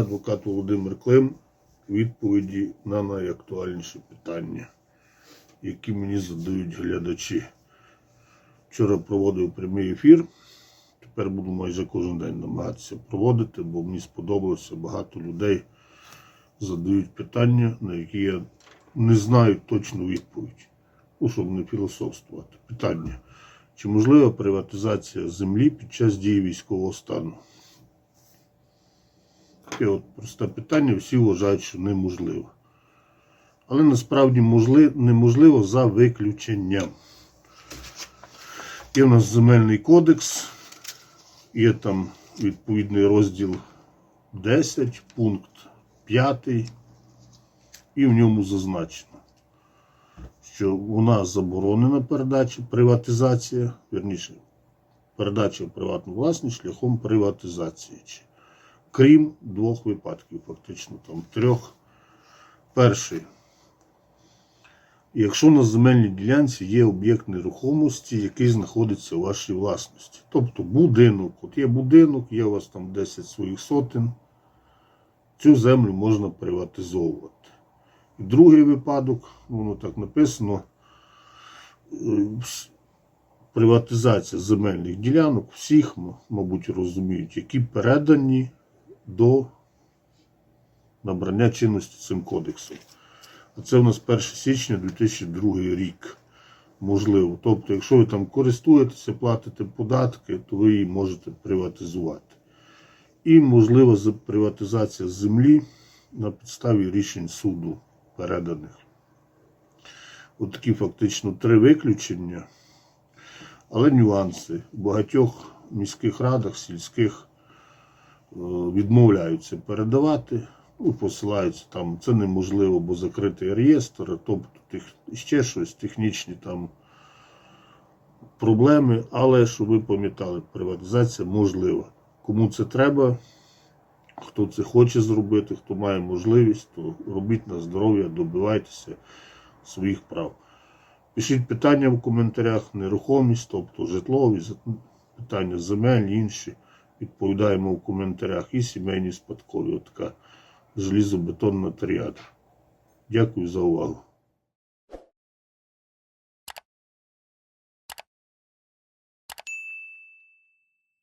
адвокат Володимир Клим. Відповіді на найактуальніші питання, які мені задають глядачі. Вчора проводив прямий ефір. Тепер буду майже кожен день намагатися проводити, бо мені сподобалося багато людей задають питання, на які я не знаю точну відповідь. Ну, щоб не філософствувати. Питання. Чи можлива приватизація землі під час дії військового стану? Таке от просте питання, всі вважають, що неможливо. Але насправді можли, неможливо за виключенням. Є в нас земельний кодекс, є там відповідний розділ 10, пункт 5, і в ньому зазначено, що вона заборонена передача, приватизація, вірніше, передача в приватну власність шляхом приватизації. Крім двох випадків, фактично там трьох. Перший. Якщо на земельній ділянці є об'єкт нерухомості, який знаходиться у вашій власності. Тобто будинок. От є будинок, є у вас там 10 своїх сотень. Цю землю можна приватизовувати. І другий випадок, воно так написано, приватизація земельних ділянок, всіх, мабуть, розуміють, які передані до набрання чинності цим кодексом. Це у нас 1 січня 2002 рік. Можливо. Тобто, якщо ви там користуєтеся, платите податки, то ви її можете приватизувати. І можлива приватизація землі на підставі рішень суду переданих. От такі фактично три виключення, але нюанси. В багатьох міських радах, сільських відмовляються передавати, ну, посилаються там, це неможливо, бо закритий реєстр, тобто ще щось, технічні там проблеми, але щоб ви пам'ятали, приватизація можлива. Кому це треба, хто це хоче зробити, хто має можливість, то робіть на здоров'я, добивайтеся своїх прав. Пишіть питання в коментарях, нерухомість, тобто житлові, питання земель, інші. Відповідаємо в коментарях і сімейні спадкові. Така желізобетонна тріада. Дякую за увагу.